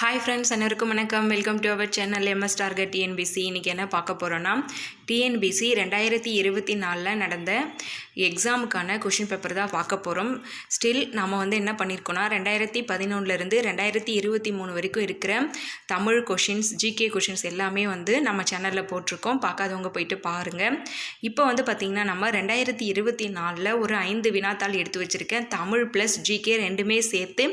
Hi friends அனைவருக்கும் வணக்கம். Welcome to our channel MS target TNPSC இன்றைக்கி என்ன பார்க்க போகிறோன்னா டிஎன்பிசி ரெண்டாயிரத்தி இருபத்தி நாலில் நடந்த எக்ஸாமுக்கான கொஷின் பேப்பர் தான் பார்க்க போகிறோம் ஸ்டில் நம்ம வந்து என்ன பண்ணியிருக்கோன்னா ரெண்டாயிரத்தி பதினொன்றுலேருந்து ரெண்டாயிரத்தி இருபத்தி மூணு வரைக்கும் இருக்கிற தமிழ் கொஷின்ஸ் ஜிகே கொஷின்ஸ் எல்லாமே வந்து நம்ம சேனலில் போட்டிருக்கோம். பார்க்காதவங்க போயிட்டு பாருங்கள் இப்போ வந்து பார்த்திங்கன்னா நம்ம ரெண்டாயிரத்தி இருபத்தி நாலில் ஒரு ஐந்து வினாத்தாள் எடுத்து வச்சுருக்கேன். தமிழ் ப்ளஸ் ஜிகே ரெண்டுமே சேர்த்து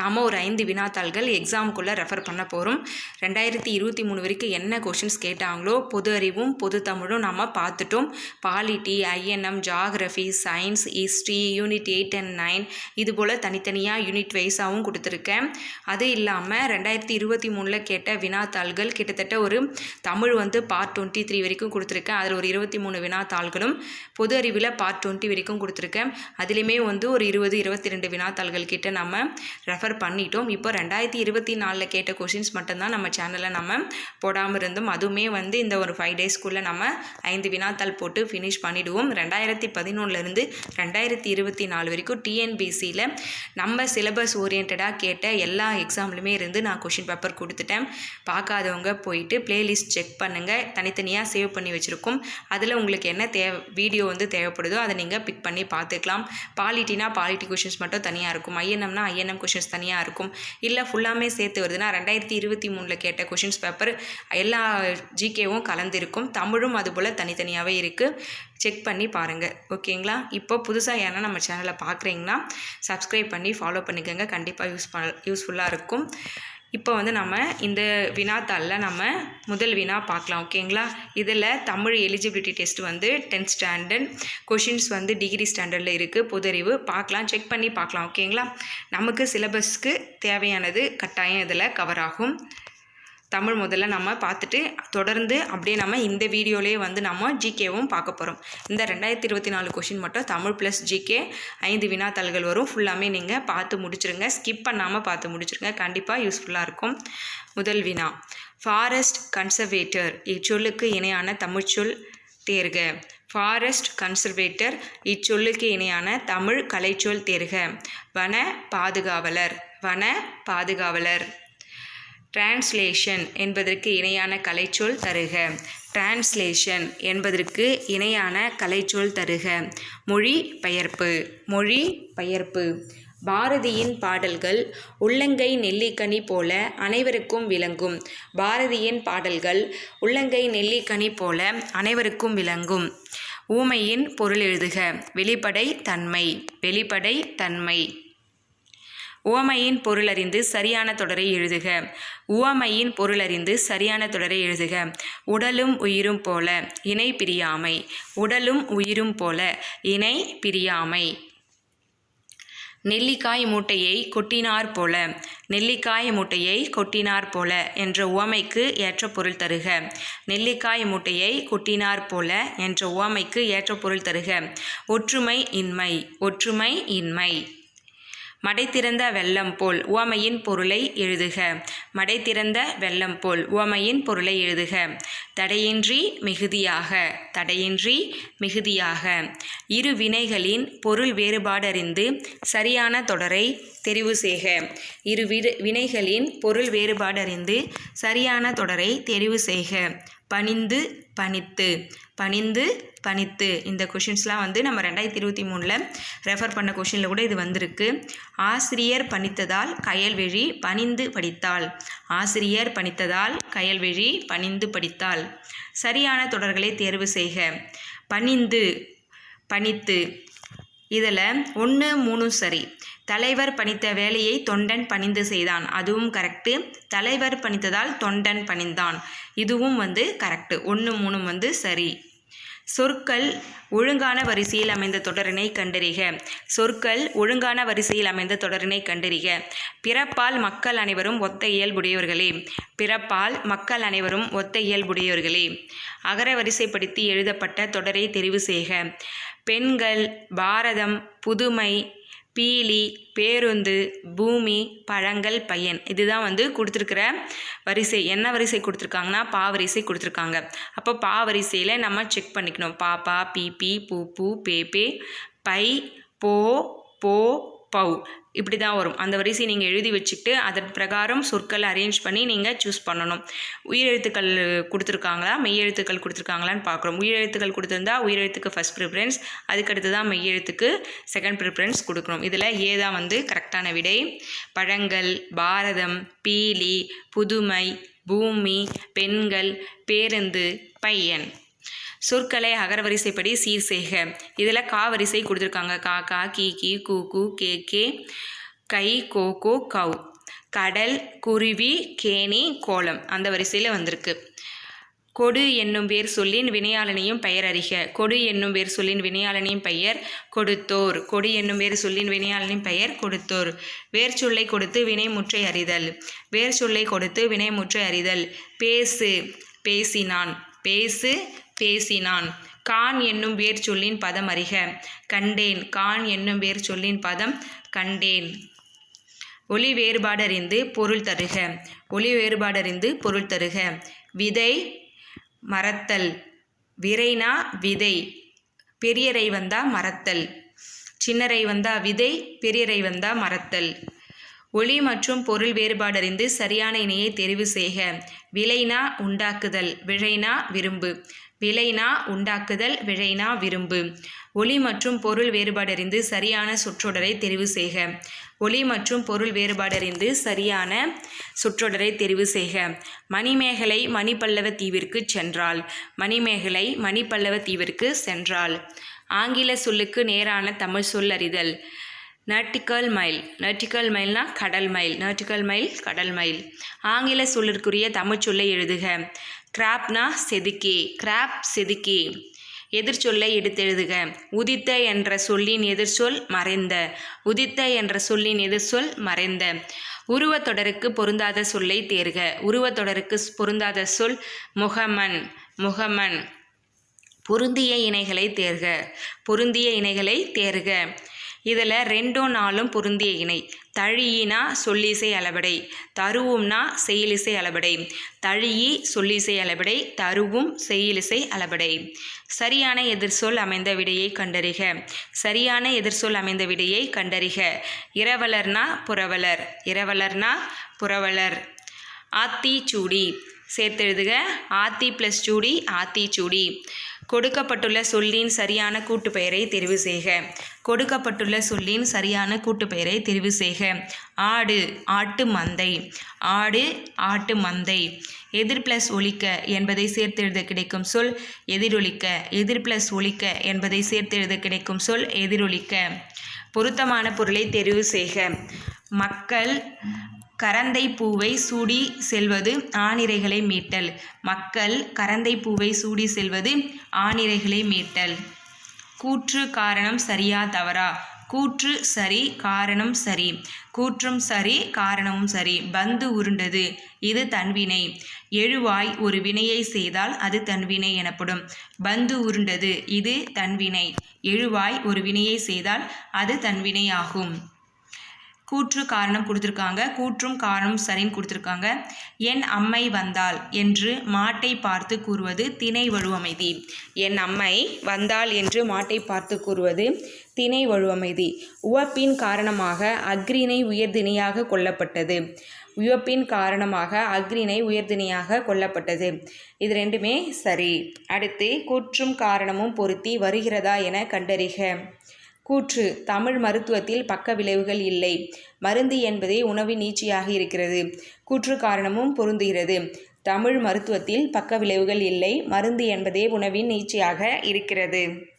நாம் ஒரு ஐந்து வினாத்தாள்கள் எக்ஸாமுக்குள்ளே ரெஃபர் பண்ண போகிறோம் ரெண்டாயிரத்தி இருபத்தி மூணு வரைக்கும் என்ன கொஷின்ஸ் கேட்டாங்களோ பொது அறிவும் பொது தமிழும் நம்ம பார்த்துட்டோம். Polity INM geography science history unit eight and nine இது போல் தனித்தனியாக யூனிட் வைஸாகவும் கொடுத்துருக்கேன். அது இல்லாமல் ரெண்டாயிரத்தி இருபத்தி மூணில் கேட்ட வினாத்தாள்கள் கிட்டத்தட்ட ஒரு தமிழ் வந்து பார்ட் டுவெண்ட்டி த்ரீ வரைக்கும் கொடுத்துருக்கேன். அதில் ஒரு இருபத்தி மூணு வினாத்தாள்களும் பொது அறிவில் பார்ட் டுவெண்ட்டி வரைக்கும் கொடுத்துருக்கேன். அதுலேயுமே வந்து ஒரு இருபது இருபத்தி ரெண்டு வினாத்தாள்கள் கிட்ட நம்ம ரெஃபர் பண்ணிட்டோம். இப்போ ரெண்டாயிரத்தி இருபத்தி நாலில் கேட்ட கொஷின்ஸ் மட்டும்தான் நம்ம சேனலில் நம்ம போடாமல் இருந்தோம் அதுவுமே வந்து இந்த ஒரு ஃபைவ் டேஸ்க்குள்ளே நம்ம ஐந்து வினாத்தாள் போட்டு ஃபினிஷ் பண்ணிவிடுவோம் ரெண்டாயிரத்தி பதினொன்றுலேருந்து ரெண்டாயிரத்தி இருபத்தி நாலு வரைக்கும் டிஎன்பிசியில் நம்ம சிலபஸ் ஓரியன்டாக கேட்ட எல்லா எக்ஸாம்லையுமே இருந்து நான் கொஷின் பேப்பர் கொடுத்துட்டேன். பார்க்காதவங்க போயிட்டு பிளேலிஸ்ட் செக் பண்ணுங்கள் தனித்தனியாக சேவ் பண்ணி வச்சுருக்கோம். அதில் உங்களுக்கு என்ன தேவை வீடியோ வந்து தேவைப்படுதோ அதை நீங்கள் பிக் பண்ணி பார்த்துக்கலாம். பாலிட்டினா பாலிட்டி கொஷின்ஸ் மட்டும் தனியாக இருக்கும். ஐஎன்எம்னா ஐஎன்எம் கொஷின்ஸ் தனியாக இருக்கும். இல்லை ஃபுல்லாமே சேர்த்து வருதுன்னா ரெண்டாயிரத்தி இருபத்தி மூணில் கேட்ட கொஷின்ஸ் பேப்பர் எல்லா ஜிகேவும் கலந்துருக்கும். தமிழும் அதுபோல் தனித்தனியாகவே இருக்குது செக் பண்ணி பாருங்கள் ஓகேங்களா? இப்போ புதுசாக யாரா நம்ம சேனலை பார்க்குறீங்கன்னா சப்ஸ்கிரைப் பண்ணி ஃபாலோ பண்ணிக்கோங்க. கண்டிப்பாக யூஸ் ப யூஸ்ஃபுல்லாக இருக்கும். இப்போ வந்து நம்ம இந்த வினாத்தாளில் நம்ம முதல் வினா பார்க்கலாம் ஓகேங்களா? இதில் தமிழ் எலிஜிபிலிட்டி டெஸ்ட் வந்து டென்த் ஸ்டாண்டர்ட் கொஷின்ஸ் வந்து டிகிரி ஸ்டாண்டர்டில் இருக்குது புதறிவு பார்க்கலாம் செக் பண்ணி பார்க்கலாம் ஓகேங்களா? நமக்கு சிலபஸ்க்கு தேவையானது கட்டாயம் இதில் கவர் ஆகும். தமிழ் முதல்ல நம்ம பார்த்துட்டு தொடர்ந்து அப்படியே நம்ம இந்த வீடியோலேயே வந்து நம்ம ஜிகேவும் பார்க்க போகிறோம் இந்த ரெண்டாயிரத்தி இருபத்தி நாலு கொஷின் மட்டும் தமிழ் ப்ளஸ் ஜிகே ஐந்து வினாத்தாள்கள் வரும். ஃபுல்லாமே நீங்கள் பார்த்து முடிச்சிருங்க. ஸ்கிப் பண்ணாமல் பார்த்து முடிச்சிருங்க. கண்டிப்பாக யூஸ்ஃபுல்லாக இருக்கும். முதல் வினா. ஃபாரஸ்ட் கன்சர்வேட்டர் இச்சொல்லுக்கு இணையான தமிழ்ச்சொல் தேர்க. ஃபாரஸ்ட் கன்சர்வேட்டர் இச்சொல்லுக்கு இணையான தமிழ் கலைச்சொல் தேர்க. வன பாதுகாவலர். வன பாதுகாவலர். டிரான்ஸ்லேஷன் என்பதற்கு இணையான கலைச்சொல் தருக. டிரான்ஸ்லேஷன் என்பதற்கு இணையான கலைச்சொல் தருக. மொழி பெயர்ப்பு. மொழி பெயர்ப்பு. பாரதியின் பாடல்கள் உள்ளங்கை நெல்லிக்கனி போல அனைவருக்கும் விளங்கும். பாரதியின் பாடல்கள் உள்ளங்கை நெல்லிக்கனி போல அனைவருக்கும் விளங்கும். ஊமையின் பொருள் எழுதுக. வெளிப்படை தன்மை. வெளிப்படை தன்மை. உவமையின் பொருளறிந்து சரியான தொடரை எழுதுக. உவமையின் பொருளறிந்து சரியான தொடரை எழுதுக. உடலும் உயிரும் போல இணை பிரியாமை. உடலும் உயிரும் போல இணை பிரியாமை. நெல்லிக்காய் மூட்டையை கொட்டினார் போல நெல்லிக்காய் மூட்டையை கொட்டினார் போல என்ற உவமைக்கு ஏற்ற பொருள் தருக. நெல்லிக்காய் மூட்டையை கொட்டினார் போல என்ற உவமைக்கு ஏற்ற பொருள் தருக. ஒற்றுமை இன்மை ஒற்றுமை இன்மை. மடை திறந்த வெள்ளம் போல் உவமையின் பொருளை எழுதுக. மடை திறந்த வெள்ளம் போல் உவமையின் பொருளை எழுதுக. தடையின்றி மிகுதியாக தடையின்றி மிகுதியாக. இரு வினைகளின் பொருள் வேறுபாடறிந்து சரியான தொடரை தெரிவு செய்க. இரு வினைகளின் பொருள் வேறுபாடறிந்து சரியான தொடரை தெரிவு செய்க. பணிந்து பணித்து. பணிந்து பணித்து. இந்த கொஷின்ஸ்லாம் வந்து நம்ம ரெண்டாயிரத்தி இருபத்தி மூணில் ரெஃபர் பண்ண கொஷினில் கூட இது வந்திருக்கு. ஆசிரியர் பணித்ததால் கயல்வெழி பணிந்து படித்தாள். ஆசிரியர் பணித்ததால் கயல்வெழி பணிந்து படித்தாள். சரியான தொடர்களை தேர்வு செய்க. பணிந்து பணித்து. இதில் ஒன்று மூணும் சரி. தலைவர் பணித்த வேலையை தொண்டன் பணிந்து செய்தான். அதுவும் கரெக்டு தலைவர் பணித்ததால் தொண்டன் பணிந்தான். இதுவும் வந்து கரெக்டு ஒன்று மூணும் வந்து சரி. சொற்கள் ஒழுங்கான வரிசையில் அமைந்த தொடரினை கண்டறிக. சொற்கள் ஒழுங்கான வரிசையில் அமைந்த தொடரினை கண்டறிக. பிறப்பால் மக்கள் அனைவரும் ஒத்த இயல்புடையவர்களே. பிறப்பால் மக்கள் அனைவரும் ஒத்த இயல்புடையவர்களே. அகர வரிசைப்படுத்தி எழுதப்பட்ட தொடரை தெரிவு செய்க. பெண்கள் பாரதம் புதுமை பீலி பேருந்து பூமி பழங்கள் பையன். இதுதான் வந்து கொடுத்துருக்குற வரிசை. என்ன வரிசை கொடுத்துருக்காங்கன்னா பா வரிசை கொடுத்துருக்காங்க. அப்போ பா வரிசையில் நம்ம செக் பண்ணிக்கணும். பாப்பா பிபி பூ பூ பே பே பை போ போ பௌ. இப்படி தான் வரும். அந்த வரிசையை நீங்கள் எழுதி வச்சுக்கிட்டு அதன் பிரகாரம் சொற்களை அரேஞ்ச் பண்ணி நீங்கள் சூஸ் பண்ணணும். உயிரெழுத்துக்கள் கொடுத்துருக்காங்களா? மெய்யெழுத்துக்கள் கொடுத்துருக்காங்களான்னு பார்க்குறோம். உயிரெழுத்துக்கள் கொடுத்துருந்தா உயிரெழுத்துக்கு ஃபஸ்ட் ப்ரிஃபரன்ஸ் அதுக்கடுத்து தான் மெய்யெழுத்துக்கு செகண்ட் ப்ரிஃபரன்ஸ் கொடுக்குறோம் இதில் ஏ தான் வந்து கரெக்டான விடை. பழங்கள் பாரதம் பீலி புதுமை பூமி பெண்கள் பேருந்து பையன். சொற்களை அகரவரிசைப்படி சீர் செய்க. இதில் கா வரிசை கொடுத்துருக்காங்க. கா கா கி கி கு கு கே கே கை கோ கோ கவ் கடல் குருவி கேணி கோலம் அந்த வரிசையில் வந்திருக்கு. கொடு என்னும் பேர் சொல்லின் வினையாளனையும் பெயர் அறிக. கொடு என்னும் பேர் சொல்லின் வினையாளனையும் பெயர் கொடுத்தோர். கொடு என்னும் பேர் சொல்லின் வினையாளனின் பெயர் கொடுத்தோர். வேர் சொல்லை கொடுத்து வினைமுற்றை அறிதல். வேர் சொல்லை கொடுத்து வினைமுற்றை அறிதல். பேசு பேசினான். பேசு பேசினான். கான் என்னும் வேர் சொல்லின் பதம் அறிக. கண்டேன். கான் என்னும் வேர் சொல்லின் பதம் கண்டேன். ஒளி வேறுபாடறிந்து பொருள் தருக. ஒளி வேறுபாடறிந்து பொருள் தருக. விதை மறத்தல். விரைனா விதை. பெரியரை வந்தா மறத்தல். சின்னரை வந்தா விதை. பெரியரை வந்தா மறத்தல். ஒளி மற்றும் பொருள் வேறுபாடறிந்து சரியான இணையை தெரிவு செய்க. விளைனா உண்டாக்குதல். விழைனா விரும்பு. விளைனா உண்டாக்குதல் விழைனா விரும்பு. ஒளி மற்றும் பொருள் வேறுபாடறிந்து சரியான சொற்றொடரை தெரிவு செய்க. ஒளி மற்றும் பொருள் வேறுபாடறிந்து சரியான சொற்றொடரை தெரிவு செய்க. மணிமேகலை மணிப்பல்லவ தீவிற்கு சென்றாள். மணிமேகலை மணிப்பல்லவ தீவிற்கு சென்றாள். ஆங்கில சொல்லுக்கு நேரான தமிழ் சொல் அறிதல். நர்டிக்கல் மைல். நர்டிக்கல் மைல்னா கடல் மைல். நர்டிக்கல் மைல் கடல் மைல். ஆங்கில சொல்லிற்குரிய தமிழ் சொல்லை எழுதுக. கிராப்னா செதுக்கி கிராப் செதுக்கி. எதிர்ச்சொல்லை எடுத்தெழுதுக. உதித்த என்ற சொல்லின் எதிர்ச்சொல் மறைந்த. உதித்த என்ற சொல்லின் எதிர்ச்சொல் மறைந்த. உருவத்தொடருக்கு பொருந்தாத சொல்லை தேர்க. உருவத்தொடருக்கு பொருந்தாத சொல் முகமன் முகமன். பொருந்திய இணைகளை தேர்க. பொருந்திய இணைகளை தேர்க. இதில் ரெண்டும் நாளும் பொருந்திய இணை. தழியினா சொல்லிசை அளபடை தருவும்னா செயலிசை அளபடை. தழியி சொல்லிசை அளபடை தருவும் செயலிசை அளபடை. சரியான எதிர்சொல் அமைந்த விடையை கண்டறிக. சரியான எதிர்சொல் அமைந்த விடையை கண்டறிக. இரவலர்னா புரவலர் இரவலர்னா ஆத்தி சூடி சேர்த்தெழுதுக. ஆத்தி ப்ளஸ் சூடி ஆத்தி சூடி கொடுக்கப்பட்டுள்ள சொல்லின் சரியான கூட்டுப்பெயரை தெரிவு செய்க. கொடுக்கப்பட்டுள்ள சொல்லின் சரியான கூட்டுப்பெயரை தெரிவு செய்க. ஆடு ஆட்டு மந்தை. ஆடு ஆட்டு மந்தை. எதிர் பிளஸ் ஒலிக்க என்பதை சேர்த்தெழுத கிடைக்கும் சொல் எதிரொலிக்க எதிர் பிளஸ் ஒலிக்க என்பதை சேர்த்தெழுத கிடைக்கும் சொல் எதிரொலிக்க பொருத்தமான பொருளை தெரிவு செய்க. மக்கள் கரந்தை பூவை சூடி செல்வது ஆணிரைகளை மீட்டல். மக்கள் கரந்தை பூவை சூடி செல்வது ஆணிரைகளை மீட்டல். கூற்று காரணம் சரியா தவறா? கூற்று சரி காரணம் சரி. கூற்றும் சரி காரணமும் சரி. பந்து உருண்டது இது தன்வினை எழுவாய் ஒரு வினையை செய்தால் அது தன்வினை எனப்படும். பந்து உருண்டது இது தன்வினை எழுவாய் ஒரு வினையை செய்தால் அது தன்வினை ஆகும் கூற்று காரணம் கொடுத்துருக்காங்க. கூற்றும் காரணம் சரின்னு கொடுத்துருக்காங்க. என் அம்மை வந்தாள் என்று மாட்டை பார்த்து கூறுவது திணை வலுவமைதி என் அம்மை வந்தாள் என்று மாட்டை பார்த்து கூறுவது திணை வலுவமைதி உவப்பின் காரணமாக அக்ரிணை உயர்திணையாக கொல்லப்பட்டது. உயப்பின் காரணமாக அக்ரிணை உயர்திணையாக கொல்லப்பட்டது. இது ரெண்டுமே சரி. அடுத்து கூற்றும் காரணமும் பொருத்தி வருகிறதா என கண்டறிக. கூற்று தமிழ் மருத்துவத்தில் பக்க விளைவுகள் இல்லை. மருந்து என்பதே உணவின் நீட்சியாக இருக்கிறது. கூற்று காரணமும் பொருந்துகிறது. தமிழ் மருத்துவத்தில் பக்க விளைவுகள் இல்லை. மருந்து என்பதே உணவின் நீட்சியாக இருக்கிறது.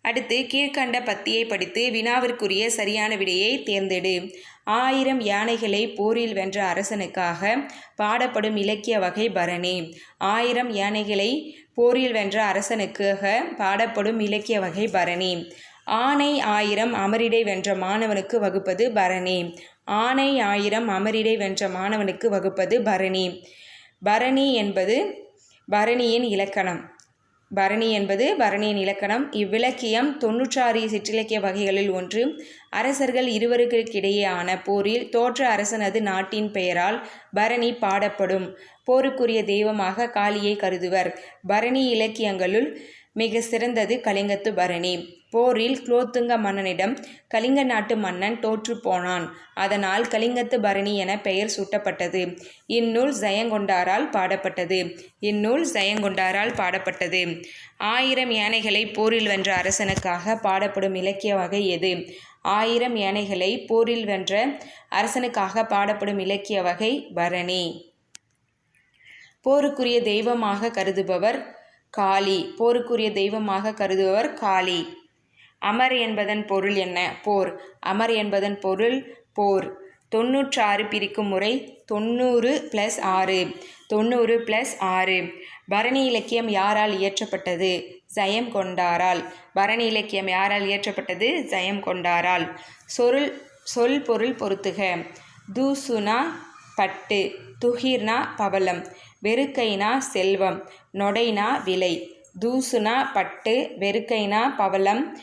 அடுத்து கீழ்கண்ட பத்தியை படித்து வினாவிற்குரிய சரியான விடையை தேர்ந்தெடு. ஆயிரம் யானைகளை போரில் வென்ற அரசனுக்காக பாடப்படும் இலக்கிய வகை பரணி. ஆயிரம் யானைகளை போரில் வென்ற அரசனுக்காக பாடப்படும் இலக்கிய வகை பரணி. ஆனை ஆயிரம் அமரிடை வென்ற மாணவனுக்கு வகுப்பது பரணி. ஆனை ஆயிரம் அமரிடை வென்ற மாணவனுக்கு வகுப்பது பரணி. பரணி என்பது பரணியின் இலக்கணம். பரணி என்பது பரணியின் இலக்கணம். இவ்விலக்கியம் தொன்னூற்றாறு சிற்றிலக்கிய வகைகளில் ஒன்று. அரசர்கள் இருவருக்கிடையேயான போரில் தோற்ற அரசனது நாட்டின் பெயரால் பரணி பாடப்படும். போருக்குரிய தெய்வமாக காளியை கருதுவர். பரணி இலக்கியங்களுள் மிக சிறந்தது கலிங்கத்து பரணி. போரில் குலோத்துங்க மன்னனிடம் கலிங்க நாட்டு மன்னன் தோற்றுப் போனான். அதனால் கலிங்கத்து பரணி என பெயர் சூட்டப்பட்டது. இந்நூல் ஜெயங்கொண்டாரால் பாடப்பட்டது. இந்நூல் ஜெயங்கொண்டாரால் பாடப்பட்டது. ஆயிரம் யானைகளை போரில் வென்ற அரசனுக்காக பாடப்படும் இலக்கிய வகை எது? ஆயிரம் யானைகளை போரில் வென்ற அரசனுக்காக பாடப்படும் இலக்கிய வகை பரணி. போருக்குரிய தெய்வமாக கருதுபவர் காளி. போருக்குரிய தெய்வமாக கருதுபவர் காளி. அமர் என்பதன் பொருள் என்ன? போர். அமர் என்பதன் பொருள் போர். தொண்ணூற்றாறு பிரிக்கும் முறை தொண்ணூறு ப்ளஸ் ஆறு. தொண்ணூறு ப்ளஸ் ஆறு. பரணி இலக்கியம் யாரால் இயற்றப்பட்டது? ஜயம் கொண்டாரால். பரணி இலக்கியம் யாரால் இயற்றப்பட்டது? ஜெயம் கொண்டாரால். சொருள் சொல் பொருள் பொருத்துக. தூசுனா பட்டு துகிர்னா பவளம். வெறுக்கைனா செல்வம் நொடைனா விலை தூசுனா பட்டு வெறுக்கைனா பவளம்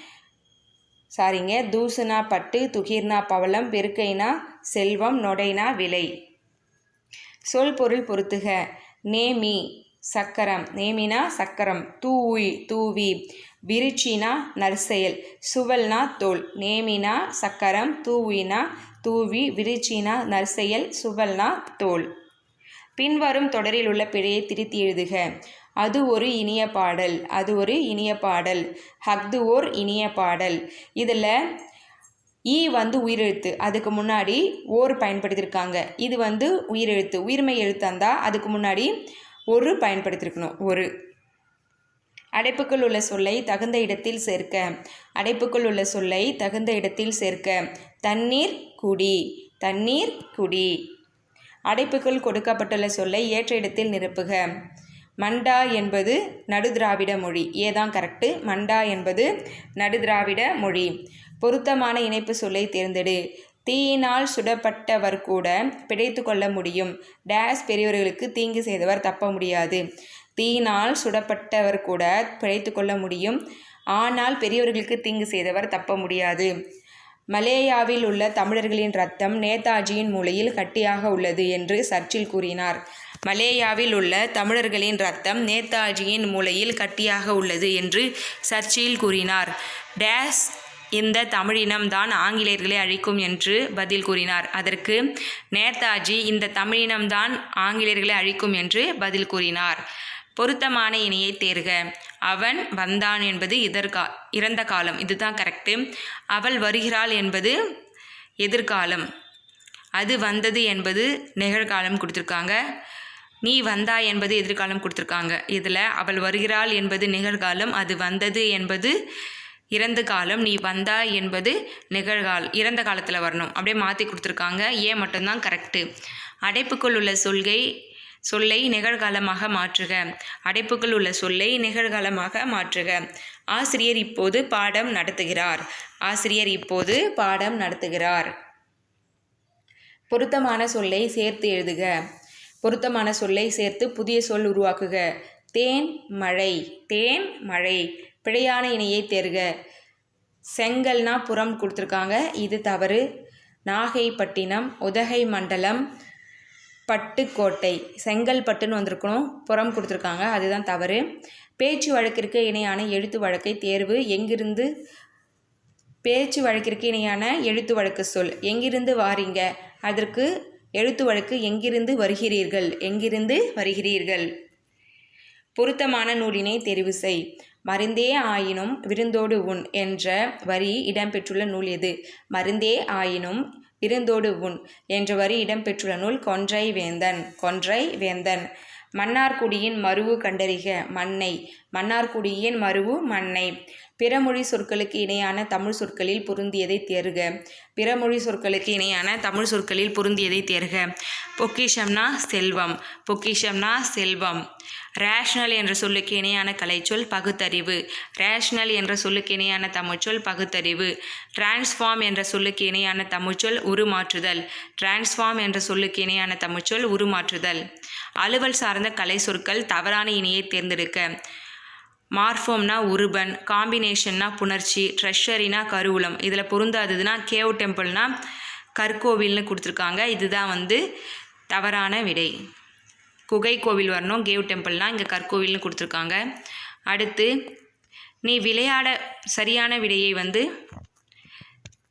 சாரிங்க தூசுனா பட்டு துகிர்னா பவளம் வெறுக்கைனா செல்வம் நொடைனா விலை. சொல் பொருள் பொருத்துக. நேமி சக்கரம். நேமினா சக்கரம். தூவி தூவி. விருச்சினா நற்செயல். சுவல்னா தோல். நேமினா சக்கரம். தூவினா தூவி. விருச்சினா நற்செயல். சுவல்னா தோல். பின்வரும் தொடரில் உள்ள பிழையை திருத்தி எழுதுக. அது ஒரு இனிய பாடல் அது ஒரு இனிய பாடல். ஹக்து ஓர் இனிய பாடல். இதில் ஈ வந்து உயிரெழுத்து அதுக்கு முன்னாடி ஓர் பயன்படுத்தியிருக்காங்க இது வந்து உயிரெழுத்து உயிர்மை எழுத்தாந்தா இருந்தால் அதுக்கு முன்னாடி ஒரு பயன்படுத்தியிருக்கணும் ஒரு. அடைப்புக்குள் உள்ள சொல்லை தகுந்த இடத்தில் சேர்க்க அடைப்புக்குள் உள்ள சொல்லை தகுந்த இடத்தில் சேர்க்க. தண்ணீர் குடி தண்ணீர் குடி. அடைப்புக்குள் கொடுக்கப்பட்டுள்ள சொல்லை ஏற்ற இடத்தில் நிரப்புக. மண்டா என்பது நடுதிராவிட மொழி. ஏதான் கரெக்டு மண்டா என்பது நடுதிராவிட மொழி. பொருத்தமான இணைப்பு சொல்லை தேர்ந்தெடு. தீயினால் சுடப்பட்டவர் கூட பிடைத்து கொள்ள முடியும். டேஸ் பெரியவர்களுக்கு தீங்கு செய்தவர் தப்ப முடியாது. தீயினால் சுடப்பட்டவர் கூட பிழைத்து கொள்ள முடியும். ஆனால் பெரியவர்களுக்கு தீங்கு செய்தவர் தப்ப முடியாது. மலேயாவில் உள்ள தமிழர்களின் ரத்தம் நேதாஜியின் மூளையில் கட்டியாக உள்ளது என்று சர்ச்சில் கூறினார். மலேயாவில் உள்ள தமிழர்களின் ரத்தம் நேதாஜியின் மூளையில் கட்டியாக உள்ளது என்று சர்ச்சில் கூறினார். டேஸ் இந்த தமிழினம்தான் ஆங்கிலேயர்களை அழிக்கும் என்று பதில் கூறினார். அதற்கு நேதாஜி இந்த தமிழினம்தான் ஆங்கிலேயர்களை அழிக்கும் என்று பதில் கூறினார். பொருத்தமான இணையை தேர்க. அவன் வந்தான் என்பது இதற்கா இறந்த காலம். இதுதான் கரெக்டு அவள் வருகிறாள் என்பது எதிர்காலம். அது வந்தது என்பது நிகழ்காலம் கொடுத்துருக்காங்க. நீ வந்தா என்பது எதிர்காலம் கொடுத்துருக்காங்க. இதில் அவள் வருகிறாள் என்பது நிகழ்காலம் அது வந்தது என்பது இறந்த காலம். நீ வந்தா என்பது நிகழ்கால் இறந்த காலத்தில் வரணும். அப்படியே மாற்றி கொடுத்துருக்காங்க. ஏன் மட்டும்தான் கரெக்டு அடைப்புக்குள் உள்ள சொல்கை சொல்லை நிகழ்காலமாக மாற்றுக. அடைப்புக்குள் உள்ள சொல்லை நிகழ்காலமாக மாற்றுக. ஆசிரியர் இப்போது பாடம் நடத்துகிறார். ஆசிரியர் இப்போது பாடம் நடத்துகிறார். பொருத்தமான சொல்லை சேர்த்து எழுதுக. பொருத்தமான சொல்லை சேர்த்து புதிய சொல் உருவாக்குக. தேன் மழை தேன் மழை. பிழையான இணையை தேர்க. செங்கல்னா புறம் கொடுத்துருக்காங்க. இது தவறு. நாகைப்பட்டினம் உதகை மண்டலம் பட்டுக்கோட்டை. செங்கல்பட்டுன்னு வந்திருக்கணும். புறம் கொடுத்துருக்காங்க. அதுதான் தவறு. பேச்சு வழக்கிற்கு இணையான எழுத்து வழக்கை தேர்வு. எங்கிருந்து? பேச்சு வழக்கிற்கு இணையான எழுத்து வழக்கு சொல். எங்கிருந்து வாரீங்க? அதற்கு எழுத்து வழக்கு எங்கிருந்து வருகிறீர்கள்? எங்கிருந்து வருகிறீர்கள்? பொருத்தமான நூலினை தெரிவு செய். மருந்தே ஆயினும் விருந்தோடு உண் என்ற வரி இடம்பெற்றுள்ள நூல் எது? மருந்தே ஆயினும் இருந்தோடு உண் என்ற வரி இடம்பெற்றுள்ள நூல் கொன்றை வேந்தன் கொன்றை வேந்தன். மன்னார்குடியின் மருவு கண்டறிக மண்ணை. மன்னார்குடியின் மருவு மண்ணை. பிறமொழி சொற்களுக்கு இணையான தமிழ் சொற்களில் பொருந்தியதை தேர்க. பிறமொழி சொற்களுக்கு இணையான தமிழ் சொற்களில் பொருந்தியதை தேர்க. பொக்கிஷம்னா செல்வம் பொக்கிஷம்னா செல்வம். ரேஷ்னல் என்ற சொல்லுக்கு இணையான கலைச்சொல் பகுத்தறிவு. ரேஷ்னல் என்ற சொல்லுக்கு இணையான தமிழ்ச்சொல் பகுத்தறிவு. டிரான்ஸ்ஃபார்ம் என்ற சொல்லுக்கு இணையான தமிழ்ச்சொல் உருமாற்றுதல். டிரான்ஸ்ஃபார்ம் என்ற சொல்லுக்கு இணையான தமிழ்ச்சொல் உருமாற்றுதல். அலுவல் சார்ந்த கலை சொற்கள் தவறான இணையை தேர்ந்தெடுக்க. மார்ஃபோம்னா உருபன் காம்பினேஷன்னா புணர்ச்சி ட்ரெஷரினா கருவூலம். இதில் பொருந்தாததுன்னா கேவ் டெம்பிள்னா கற்கோவில்னு கொடுத்துருக்காங்க. இதுதான் வந்து தவறான விடை. குகை கோவில் வரணும் கேவ் டெம்பிள்னா இங்கே கற்கோவில்னு கொடுத்துருக்காங்க. அடுத்து நீ விளையாட சரியான விடையை வந்து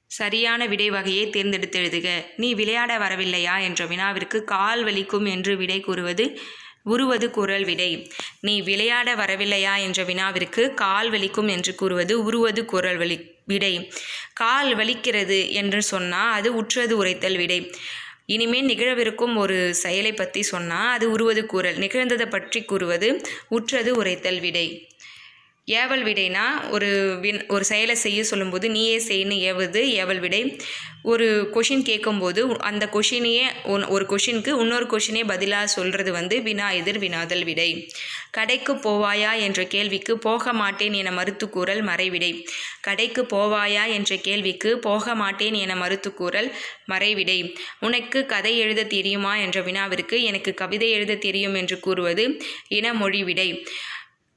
சரியான விடை வகையை தேர்ந்தெடுத்து எழுதுக. நீ விளையாட வரவில்லையா என்ற வினாவிற்கு கால் வலிக்கும் என்று விடை கூறுவது உருவது குரல் விடை. நீ விளையாட வரவில்லையா? என்ற வினாவிற்கு கால் வலிக்கும் என்று கூறுவது உருவது குரல் வலி விடை. கால் வலிக்கிறது என்று சொன்னால் அது உற்றது உரைத்தல் விடை. இனிமேல் நிகழவிருக்கும் ஒரு செயலை பற்றி சொன்னால் அது உருவது கூறல் நிகழ்ந்ததை பற்றி கூறுவது உற்றது உரைத்தல் விடை. ஏவல் விடைனா ஒரு வின் ஒரு செயலை செய்ய சொல்லும்போது நீயே செய்யு ஏவுது ஏவல் விடை. ஒரு கொஷின் கேட்கும்போது அந்த கொஷினையே ஒன் ஒரு கொஷினுக்கு இன்னொரு கொஷினே பதிலாக சொல்கிறது வந்து வினா எதிர் வினாதல் விடை. கடைக்கு போவாயா? என்ற கேள்விக்கு போக மாட்டேன் என மறுத்து கூறல் மறைவிடை. கடைக்கு போவாயா? என்ற கேள்விக்கு போக மாட்டேன் என மறுத்து கூறல் மறைவிடை. உனக்கு கதை எழுத தெரியுமா? என்ற வினாவிற்கு எனக்கு கவிதை எழுத தெரியும் என்று கூறுவது இனமொழி விடை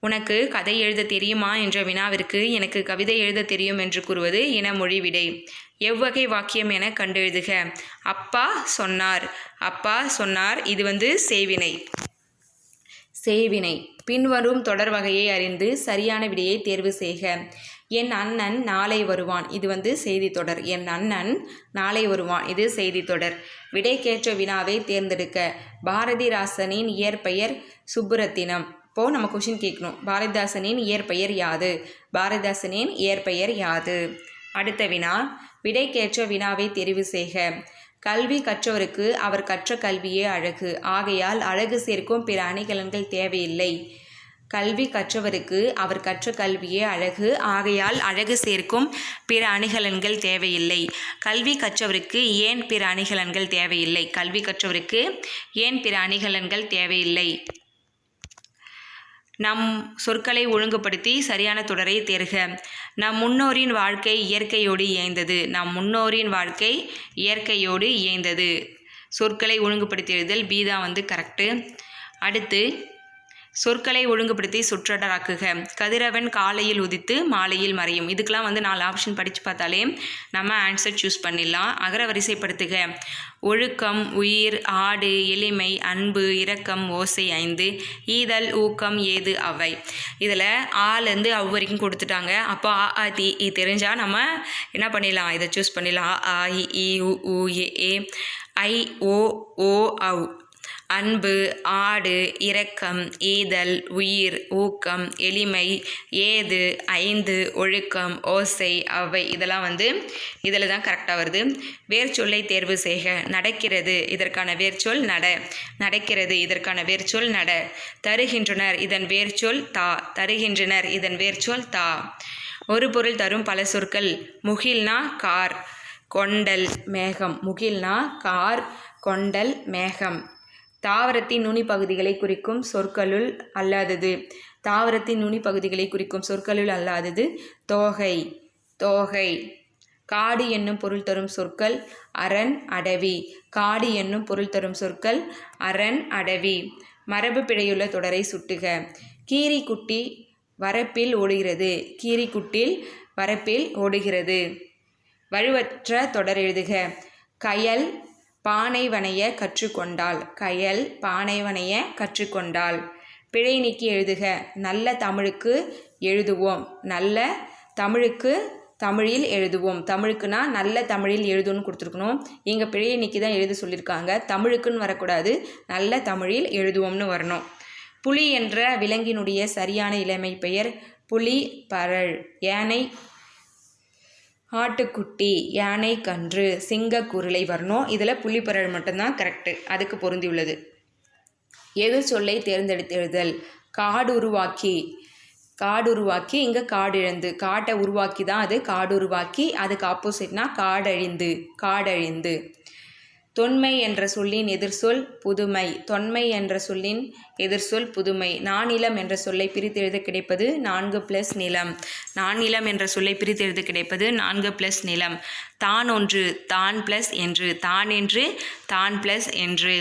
உனக்கு கதை எழுத தெரியுமா என்ற வினாவிற்கு எனக்கு கவிதை எழுத தெரியும் என்று கூறுவது இனமொழி விடை. எவ்வகை வாக்கியம் என கண்டெழுதுக. அப்பா சொன்னார். அப்பா சொன்னார் இது வந்து சேவினை. சேவினை. பின்வரும் தொடர் வகையை அறிந்து சரியான விடையை தேர்வு செய்க. என் அண்ணன் நாளை வருவான். இது வந்து செய்தி தொடர். என் அண்ணன் நாளை வருவான். இது செய்தி தொடர். விடைக்கேற்ற வினாவை தேர்ந்தெடுக்க. பாரதிராசனின் இயற்பெயர் சுப்புரத்தினம். இப்போது நம்ம கொஷின் கேட்கணும் பாரதிதாசனின் இயற்பெயர் யாது? பாரதிதாசனின் இயற்பெயர் யாது? அடுத்த வினா விடைக்கேற்ற வினாவை தெரிவு செய்க. கல்வி கற்றவருக்கு அவர் கற்ற கல்வியே அழகு. ஆகையால் அழகு சேர்க்கும் பிற அணிகலன்கள் தேவையில்லை. கல்வி கற்றவருக்கு அவர் கற்ற கல்வியே அழகு. ஆகையால் அழகு சேர்க்கும் பிற அணிகலன்கள் தேவையில்லை. கல்வி கற்றவருக்கு ஏன் பிற அணிகலன்கள் தேவையில்லை? கல்வி கற்றவருக்கு ஏன் பிற அணிகலன்கள் தேவையில்லை? நம் சொற்களை ஒழுங்குபடுத்தி சரியான தொடரை தேர்க. நம் முன்னோரின் வாழ்க்கை இயற்கையோடு இயைந்தது. நம் முன்னோரின் வாழ்க்கை இயற்கையோடு இயைந்தது. சொற்களை ஒழுங்குபடுத்தியதில் பீதா பி தான் வந்து கரெக்டு அடுத்து சொற்களை ஒழுங்குபடுத்தி சுற்றடராக்குக. கதிரவன் காலையில் உதித்து மாலையில் மறையும். இதுக்கெலாம் வந்து நாலு ஆப்ஷன் படித்து பார்த்தாலே நம்ம ஆன்சர் சூஸ் பண்ணிடலாம். அகர வரிசைப்படுத்துக. ஒழுக்கம் உயிர் ஆடு எளிமை அன்பு இரக்கம் ஓசை ஐந்து. ஈதல் ஊக்கம் ஏது அவை. இதில் ஆலேருந்து அவ் வரைக்கும் கொடுத்துட்டாங்க. அப்போ ஆ ஆ தி இ தெரிஞ்சால் நம்ம என்ன பண்ணிடலாம்? இதை சூஸ் பண்ணிடலாம். ஆ இ உ ஏ ஏ. ஐ ஓ ஓ அவ் அன்பு ஆடு இரக்கம் ஈதல் உயிர் ஊக்கம் எளிமை ஏது ஐந்து ஒழுக்கம் ஓசை அவை. இதெல்லாம் வந்து இதில் தான் கரெக்டாக வருது. வேர்ச்சொல்லை தேர்வு செய்க. நடக்கிறது இதற்கான வேர்ச்சொல் நட. நடக்கிறது இதற்கான வேர்ச்சொல் நட. தருகின்றனர் இதன் வேர்ச்சொல் தா. தருகின்றனர் இதன் வேர்ச்சொல் தா. ஒரு பொருள் தரும் பல சொற்கள். முகில்னா கார் கொண்டல் மேகம். முகில்னா கார் கொண்டல் மேகம். தாவரத்தின் நுனி பகுதிகளை குறிக்கும் சொற்களுள் அல்லாதது. தாவரத்தின் நுனி பகுதிகளை குறிக்கும் சொற்களுள் அல்லாதது தோகை. தோகை. காடு என்னும் பொருள் தரும் சொற்கள் அரண் அடவி. காடு என்னும் பொருள் தரும் சொற்கள் அரண் அடவி. மரபு பிழையுள்ள தொடரை சுட்டுக. கீரிக்குட்டி வரப்பில் ஓடுகிறது. கீரிக்குட்டில் வரப்பில் ஓடுகிறது. வலுவற்ற தொடர் எழுதுக. கயல் பானை வனைய கற்றுக்கொண்டாள். கயல் பானை வனைய கற்றுக்கொண்டாள். பிழை நீக்கி எழுதுக. நல்ல தமிழுக்கு எழுதுவோம். நல்ல தமிழுக்கு தமிழில் எழுதுவோம். தமிழுக்குனா நல்ல தமிழில் எழுதுன்னு கொடுத்துருக்கணும். இங்கே பிழையை நீக்கி தான் எழுத சொல்லியிருக்காங்க தமிழுக்குன்னு வரக்கூடாது. நல்ல தமிழில் எழுதுவோம்னு வரணும். புலி என்ற விலங்கினுடைய சரியான இளமை பெயர் புலி பரள் யானை ஆட்டுக்குட்டி யானை கன்று சிங்க குருளை வரணும் இதில் புள்ளிப்பரல் மட்டும்தான் கரெக்டு அதுக்கு பொருந்தி உள்ளது எது சொல்லை தேர்ந்தெடுத்தெழுதல்? காடு உருவாக்கி காடு உருவாக்கி இங்கே காடு இழந்து காட்டை உருவாக்கி தான் அது. காடு உருவாக்கி அதுக்கு ஆப்போசிட்னா காடழிந்து. காடழிந்து. தொன்மை என்ற சொல்லின் எதிர்சொல் புதுமை. தொன்மை என்ற சொல்லின் எதிர்சொல் புதுமை. நானிலம் என்ற சொல்லை பிரித்தெழுத கிடைப்பது நான்கு பிளஸ் நிலம். நானிலம் என்ற சொல்லை பிரித்தெழுத கிடைப்பது நான்கு பிளஸ் நிலம். தான் ஒன்று தான் பிளஸ் என்று. தான் என்று தான் பிளஸ் என்று.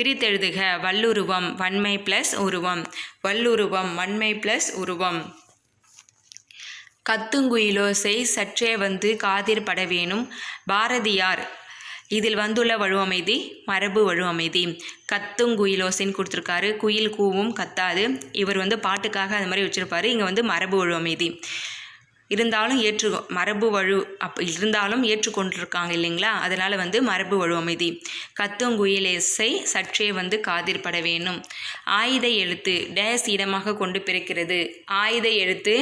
பிரித்தெழுதுக வல்லுருவம் வன்மை பிளஸ் உருவம். வல்லுருவம் வன்மை பிளஸ் உருவம். கத்துங்குயிலோசை சற்றே வந்து காதிர் படவேனும் பாரதியார் இதில் வந்துள்ள வழுவமைதி மரபு வழுவமைதி. கத்தும் குயிலோசின்னு கொடுத்துருக்காரு. குயில் கூவும் கத்தாது. இவர் வந்து பாட்டுக்காக அது மாதிரி வச்சுருப்பாரு. இங்கே வந்து மரபு வழுவமைதி. இருந்தாலும் ஏற்று மரபு வழு அப் இருந்தாலும் ஏற்றுக்கொண்டிருக்காங்க இல்லைங்களா? அதனால் வந்து மரபு வழு அமைதி. கத்துங்குயிலேசை சற்றே வந்து காதிற்பட வேணும் ஆயுத எழுத்து டேஸ் இடமாக கொண்டு பிறக்கிறது. ஆயுத எழுத்து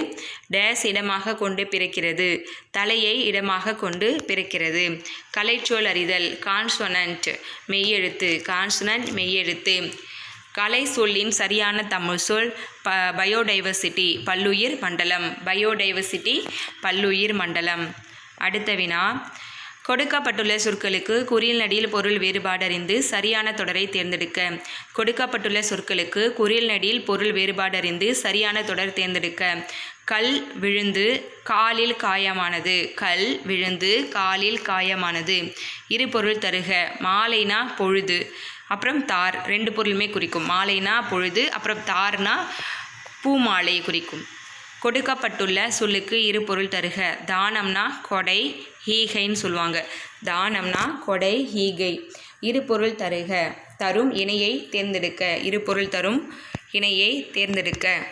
டேஸ் இடமாக கொண்டு பிறக்கிறது. தலையை இடமாக கொண்டு பிறக்கிறது. கலைச்சொல் அறிதல் கான்சொனன்ட் மெய்யெழுத்து கான்சொனன்ட் மெய்யெழுத்து. கலை சொல்லின் சரியான தமிழ் சொல் ப பயோடைவர்சிட்டி பல்லுயிர் மண்டலம். பயோடைவர்சிட்டி பல்லுயிர் மண்டலம். அடுத்த வினா. கொடுக்கப்பட்டுள்ள சொற்களுக்கு குறியல் நடியில் பொருள் வேறுபாடறிந்து சரியான தொடரை தேர்ந்தெடுக்க. கொடுக்கப்பட்டுள்ள சொற்களுக்கு குறியல் நடியில் பொருள் வேறுபாடறிந்து சரியான தொடர் தேர்ந்தெடுக்க. கல் விழுந்து காலில் காயமானது. கல் விழுந்து காலில் காயமானது. இரு பொருள் தருக. மாலைனா பொழுது. அப்புறம் தார் ரெண்டு பொருளுமே குறிக்கும். மாலைனா பொழுது அப்புறம் தார்னா பூ மாலை குறிக்கும். கொடுக்கப்பட்டுள்ள சொல்லுக்கு இரு பொருள் தருக. தானம்னா கொடை ஹீகைன்னு சொல்லுவாங்க. தானம்னா கொடை ஹீகை. இரு பொருள் தருக. தரும் இணையை தேர்ந்தெடுக்க. இரு பொருள் தரும் இணையை தேர்ந்தெடுக்க.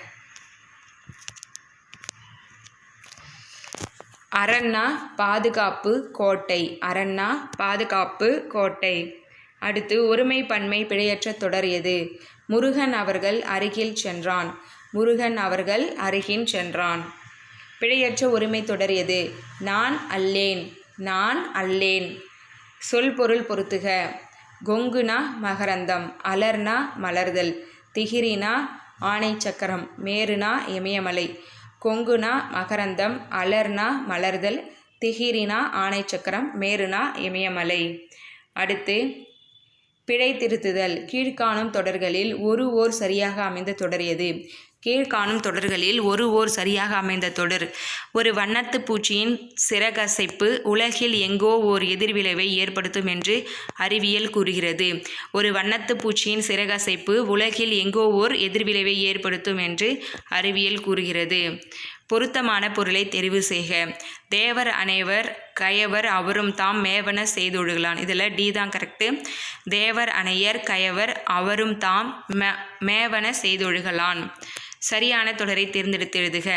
அரண்னா பாதுகாப்பு கோட்டை. அரண்னா பாதுகாப்பு கோட்டை. அடுத்து ஒருமை பன்மை பிழையற்ற தொடர் எது? முருகன் அவர்கள் அருகில் சென்றான். முருகன் அவர்கள் அருகின் சென்றான். பிழையற்ற ஒருமை தொடர் எது? நான் அல்லேன். நான் அல்லேன். சொல் பொருள் பொருத்துக. கொங்குனா மகரந்தம் அலர்னா மலர்தல் திகிரினா ஆணை சக்கரம் மேருனா இமயமலை கொங்குனா மகரந்தம் அலர்னா மலர்தல் திகிரினா ஆணை சக்கரம் மேருனா இமயமலை. அடுத்து பிழை திருத்துதல் கீழ்காணும் தொடர்களில் ஒரு ஓர் சரியாக அமைந்த தொடர் எது? கீழ்காணும் தொடர்களில் ஒரு ஓர் சரியாக அமைந்த தொடர். ஒரு வண்ணத்து பூச்சியின் சிறகசைப்பு உலகில் எங்கோ ஓர் எதிர்விளைவை ஏற்படுத்தும் என்று அறிவியல் கூறுகிறது. ஒரு வண்ணத்து பூச்சியின் சிறகசைப்பு உலகில் எங்கோ ஓர் எதிர்விளைவை ஏற்படுத்தும் என்று அறிவியல் கூறுகிறது. பொருத்தமான பொருளை தெரிவு செய்க. தேவர் அனைவர் கயவர் அவரும் தாம் மேவன செய்தொழுகலான் இதில் டி தான் கரெக்டு தேவர் அணையர் கயவர் அவரும் தாம் மேவன செய்தொழுகலான் சரியான தொடரை தேர்ந்தெடுத்து எழுதுக.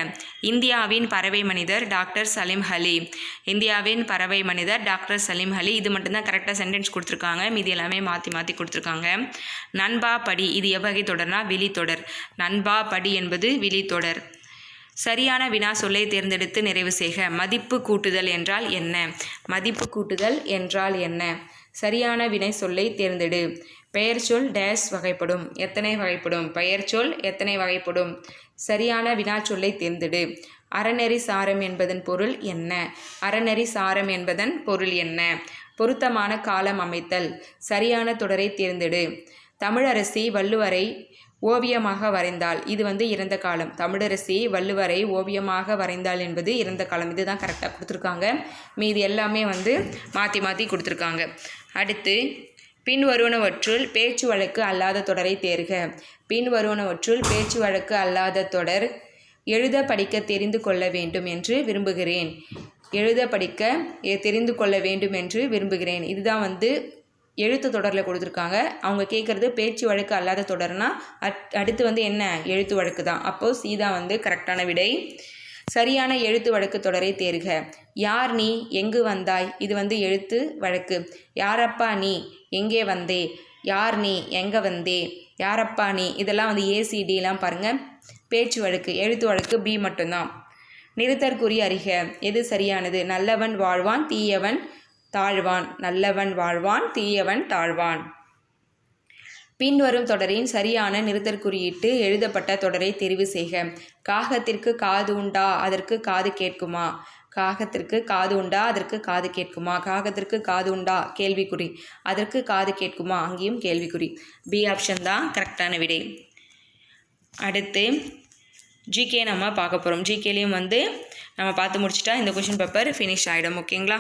இந்தியாவின் பறவை மனிதர் டாக்டர் சலீம் அலி. இந்தியாவின் பறவை மனிதர் டாக்டர் சலீம் அலி. இது மட்டும்தான் கரெக்டாக சென்டென்ஸ் கொடுத்துருக்காங்க. மீதி எல்லாமே மாற்றி மாற்றி கொடுத்துருக்காங்க. நண்பா படி இது எவ்வகை தொடர்னா விழித்தொடர். நண்பா படி என்பது விழித்தொடர். சரியான வினா சொல்லை தேர்ந்தெடுத்து நிறைவு செய்க. மதிப்பு கூட்டுதல் என்றால் என்ன? மதிப்பு கூட்டுதல் என்றால் என்ன? சரியான வினை சொல்லை தேர்ந்தெடு. பெயர் சொல் டேஸ் வகைப்படும். எத்தனை வகைப்படும்? பெயர் சொல் எத்தனை வகைப்படும்? சரியான வினா சொல்லை தேர்ந்தெடு. அறநெறி சாரம் என்பதன் பொருள் என்ன? அறநெறி சாரம் என்பதன் பொருள் என்ன? பொருத்தமான காலம் அமைத்தல். சரியான தொடரை தேர்ந்தெடு. தமிழரசி வள்ளுவரை ஓவியமாக வரைந்தாள். இது வந்து இறந்த காலம். தமிழரசி வள்ளுவரை ஓவியமாக வரைந்தாள் என்பது இறந்த காலம். இதுதான் கரெக்டாக கொடுத்துருக்காங்க. மீதி எல்லாமே வந்து மாற்றி மாற்றி கொடுத்துருக்காங்க. அடுத்து பின்வருவனவற்றுள் பேச்சு வழக்கு அல்லாத தொடரை தேர்க. பின்வருவனவற்றுள் பேச்சு வழக்கு அல்லாத தொடர் எழுத படிக்க தெரிந்து கொள்ள வேண்டும் என்று விரும்புகிறேன். எழுத படிக்க தெரிந்து கொள்ள வேண்டும் என்று விரும்புகிறேன். இதுதான் வந்து எழுத்து தொடரில் கொடுத்துருக்காங்க. அவங்க கேட்குறது பேச்சு வழக்கு அல்லாத தொடர்னா அட் அடுத்து வந்து என்ன? எழுத்து வழக்கு தான். அப்போது சீதா வந்து கரெக்டான விடை. சரியான எழுத்து வழக்கு தொடரை தேர்க. யார் நீ? எங்கு வந்தாய்? இது வந்து எழுத்து வழக்கு. யாரப்பா நீ? எங்கே வந்தே? யார் நீ? எங்கே வந்தே? யாரப்பா நீ? இதெல்லாம் வந்து ஏசிடிலாம் பாருங்கள் பேச்சு வழக்கு எழுத்து வழக்கு பி மட்டும்தான். நிறுத்தற்குறி அறிக. எது சரியானது? நல்லவன் வாழ்வான் தீயவன் தாழ்வான் நல்லவன் வாழ்வான் தீயவன் தாழ்வான். பின்வரும் தொடரின் சரியான நிறுத்தற்குறியிட்டு எழுதப்பட்ட தொடரை தெரிவு செய்க. காகத்திற்கு காது உண்டா? அதற்கு காது கேட்குமா? காகத்திற்கு காது உண்டா? அதற்கு காது கேட்குமா? காகத்திற்கு காது உண்டா? கேள்விக்குறி. அதற்கு காது கேட்குமா? அங்கேயும் கேள்விக்குறி. பி ஆப்ஷன் தான் கரெக்டான விடை. அடுத்து ஜிகே நம்ம பார்க்க போகிறோம் ஜிகேலையும் வந்து நம்ம பார்த்து முடிச்சுட்டா இந்த கொஷின் பேப்பர் ஃபினிஷ் ஆகிடும் ஓகேங்களா